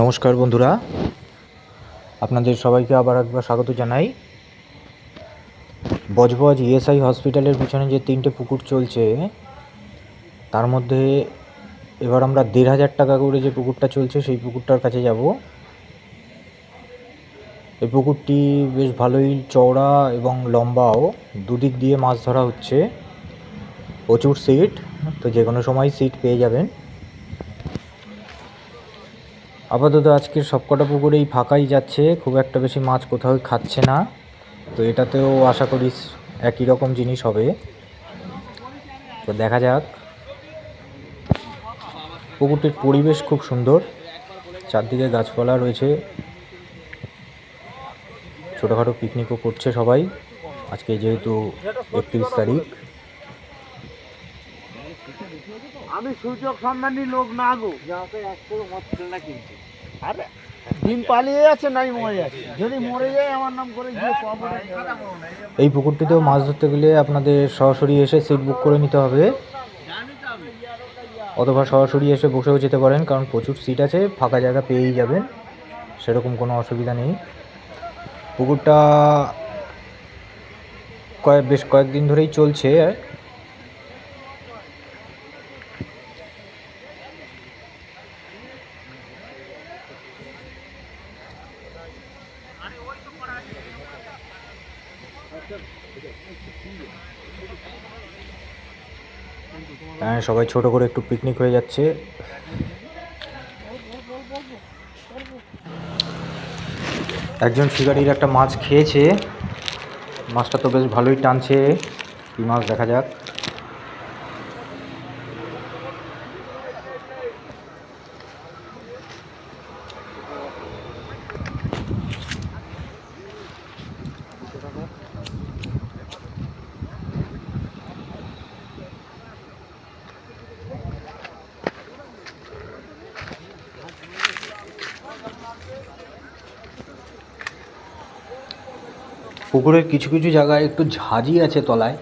নমস্কার বন্ধুরা। আপনাদের সবাইকে আবার একবার স্বাগত জানাই। বজবজ ইএসআই হসপিটালের পিছনে যে তিনটে পুকুর চলছে, তার মধ্যে এবার আমরা দেড় হাজার টাকা করে যে পুকুরটা চলছে, সেই পুকুরটার কাছে যাব। এই পুকুরটি বেশ ভালোই চওড়া এবং লম্বাও। দুদিক দিয়ে মাছ ধরা হচ্ছে। প্রচুর সিট, তো যে কোনো সময় সিট পেয়ে যাবেন। আপাতত আজকের সবকটা পুকুরেই ফাঁকাই যাচ্ছে, খুব একটা বেশি মাছ কোথাও খাচ্ছে না। তো এটাতেও আশা করি একই রকম জিনিস হবে। তো দেখা যাক। পুকুরটির পরিবেশ খুব সুন্দর। চারদিকে গাছপালা রয়েছে। ছোটোখাটো পিকনিকও করছে সবাই। আজকে যেহেতু একত্রিশ তারিখ। আমি সুযোগ সন্ধানী লোক না গো। যাতে এক করে কিন্তু আরে দিন পালিয়ে যাচ্ছে নাই মরে যাচ্ছে? যদি মরে যায় আমার নাম করে গিয়ে এই পুকুরটিতেও মাছ ধরতে গেলে আপনাদের সরাসরি এসে সিট বুক করে নিতে হবে। অথবা সরাসরি এসে বসেও যেতে পারেন কারণ প্রচুর সিট আছে ফাঁকা জায়গা পেয়েই যাবেন সেরকম কোনো অসুবিধা নেই। পুকুরটা কয়েক বেশ কয়েকদিন ধরেই চলছে সবাই ছোট করে একটু পিকনিক হয়ে যাচ্ছে। একজন শিকারির একটা মাছ খেয়েছে। মাছটা তো বেশ ভালোই টানছে। কি মাছ দেখা যাক। পুকুরের কিছু কিছু জায়গায় একটু ঝাঁঝি আছে তলায়।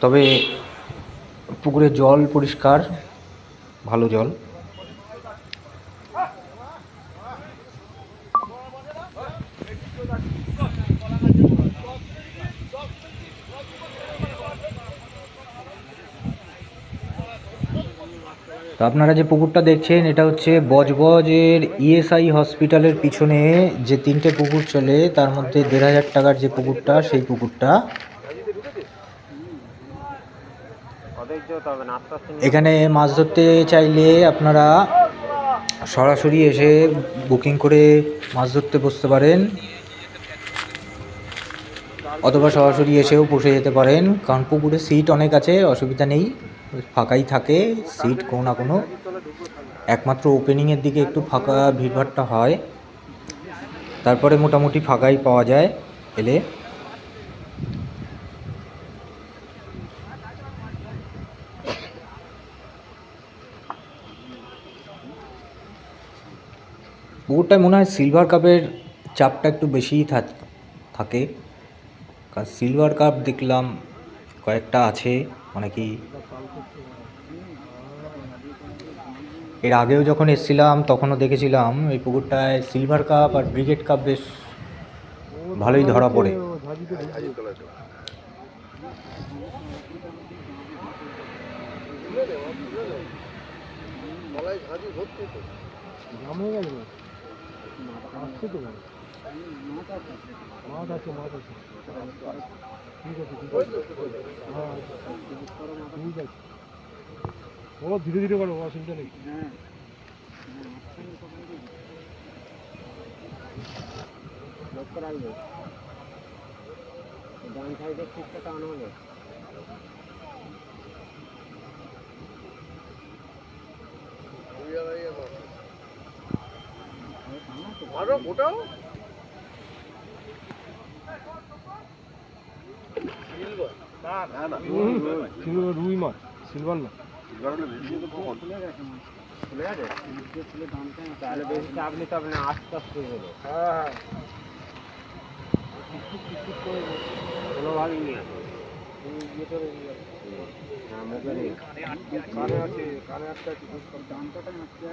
তবে পুকুরের জল পরিষ্কার ভালো জল। তো আপনারা যে পুকুরটা দেখছেন, এটা হচ্ছে বজবজের ইএসআই হসপিটালের পিছনে যে তিনটে পুকুর চলে, তার মধ্যে দেড় হাজার টাকার যে পুকুরটা, সেই পুকুরটা। এখানে মাছ ধরতে চাইলে আপনারা সরাসরি এসে বুকিং করে মাছ ধরতে বসতে পারেন, অথবা সরাসরি এসেও বসে যেতে পারেন, কারণ পুকুরে সিট অনেক আছে, অসুবিধা নেই। ফাঁকাই থাকে সিট কোনো না কোনো। একমাত্র ওপেনিংয়ের দিকে একটু ফাঁকা ভিড়ভাড়টা হয়। তারপরে মোটামুটি ফাঁকাই পাওয়া যায় এলে। পুকুরটায় মনে হয় সিলভার কাপের চাপটা একটু বেশিই থাক- কারণ সিলভার কাপ দেখলাম কয়েকটা আছে, অনেকেই। এর আগেও যখন এসেছিলাম, তখনও দেখেছিলাম এই পুকুরটায় সিলভার কাপ আর ব্রিগেড কাপ বেশ ভালোই ধরা পড়ে। জাম হয়ে গেছে তো মাছ আছে মাছ ঠিক আছে ঠিক আছে হ্যাঁ ও ধীরে ধীরে করো অসুবিধা নেই লক্ষ্য রাখবে ডান সাইডে ঠিকটা টানো হবে আরও ওটাও রুই মাছ সিলভার না তাহলে বেশি চাপ নিতে হবে না আস্তে আস্তে হলো হ্যাঁ কোনোভাবেই নিয়ে আসো মুখে কানে আছে কানে একটা দামটা আছে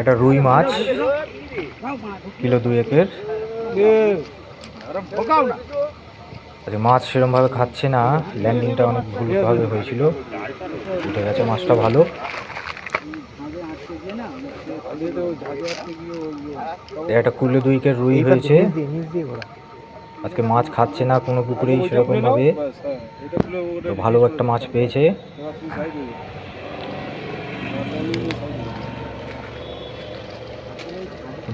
একটা রুই মাছ, কিলো দুই একের আচ্ছা মাছ সেরমভাবে খাচ্ছে না ল্যান্ডিংটা অনেক ভুলভাবে হয়েছিল। উঠে গেছে মাছটা ভালো। একটা কুলে দুইকের রুই হয়েছে। আজকে মাছ খাচ্ছে না কোনো পুকুরেই সেরকমভাবে তো ভালো একটা মাছ পেয়েছে।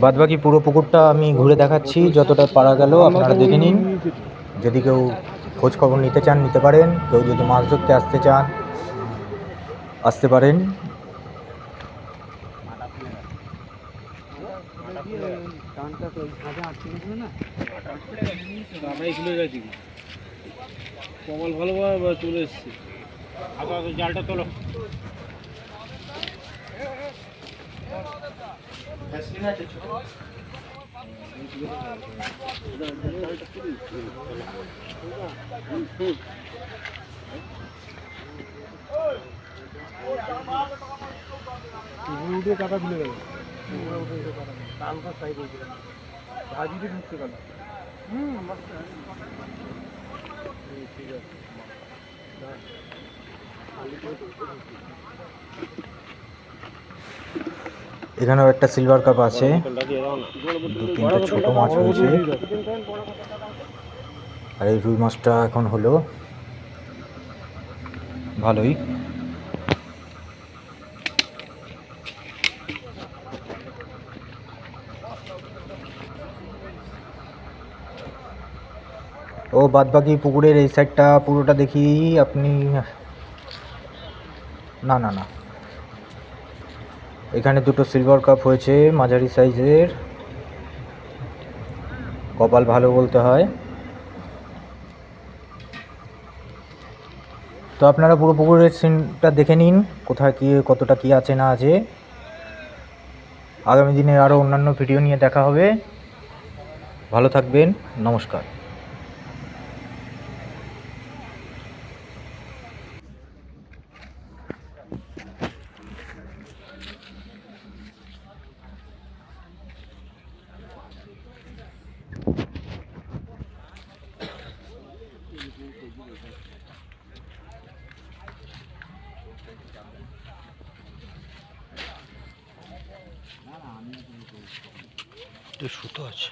বাদবাকি পুরো পুকুরটা আমি ঘুরে দেখাচ্ছি যতটা পারা গেল আপনারা দেখে নিন। যদি কেউ খোঁজ খবর নিতে চান নিতে পারেন। কেউ যদি মাছ ধরতে আসতে চান আসতে পারেন। আমরাই খুলে গেছি কমল ভালোভাবে চলে এসছে। জালটা তোলো। কাটা খুলে গেল। কালকা সাইড হয়েছিল ভাজিতে ঢুকতে আছে এখানেও একটা সিলভার কাপ আছে। দু, তিনটা ছোট মাছ রয়েছে আর এই রুই মাছটা এখন হলো। ভালোই। ও বাদবাকি পুকুরের এই সাইডটা পুরোটা দেখি আপনি, না না না। এখানে দুটো সিলভার কাপ হয়েছে মাঝারি সাইজের কপাল ভালো বলতে হয়। তো আপনারা পুরো পুকুরের সিনটা দেখে নিন, কোথায় কী, কতটা কী আছে, না আছে। আগামী দিনে আরও অন্যান্য ভিডিও নিয়ে দেখা হবে। ভালো থাকবেন, নমস্কার। সুতো আছে।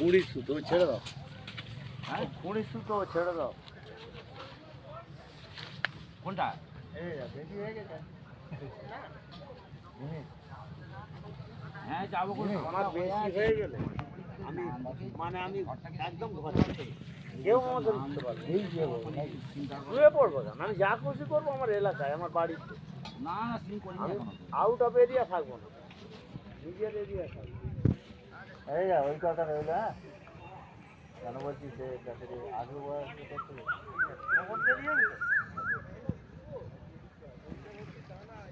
গুড়ি সুতো ছেড়ে দাও। হ্যাঁ সুতো ছেড়ে দাও। কোনটা? হয়ে হ্যাঁ যাব আমার বেশি হয়ে গেলে। আমি মানে আমি একদম ঘরে কেউ শুয়ে পড়ব আমি যা খুশি করব আমার এলাকায় আমার বাড়িতে। না আউট অফ এরিয়া থাকব না। নিজের এরিয়া থাকব। এই যা ওই কথা রইল হ্যাঁ কেন বলছি সে চাকরি আগে বয়স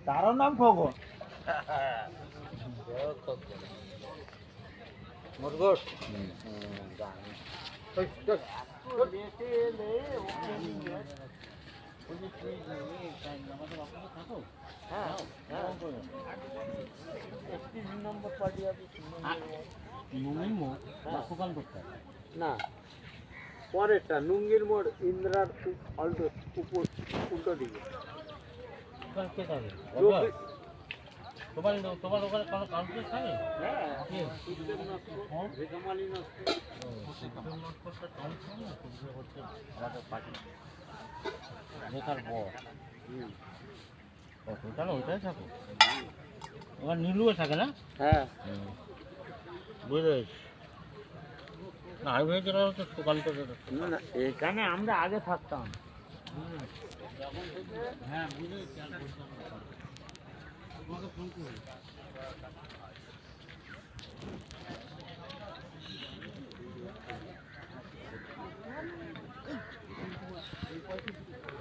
তারও নাম খগন মুরগোস আছে না, পরেরটা, নুঙ্গির মোড় ইন্দ্রার অল্টো উপর, উল্টো দিকে তোমার তোমার ওখানে কোনো থাকে হ্যাঁ রেখামালি নষ্ট। ওইটাই থাকো। ওখানে নীলুও থাকে না? হ্যাঁ। না আমি ভেবেছিলাম না, এখানে আমরা আগে থাকতাম। হ্যাঁ বুঝেছি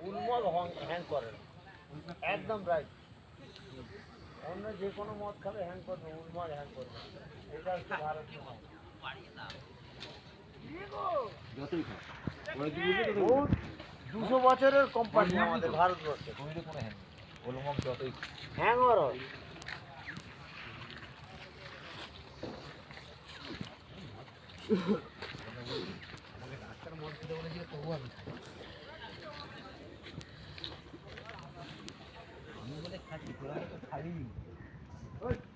উন্মদ হ্যাং করে না। একদম রাইট অন্য যে কোনো মদ খাবে হ্যাং করবে উন্মদ হ্যাং করবে না। এটা হচ্ছে ভারতীয় মদ যতই খাও ওরা কি বলবে তোকে? বহুত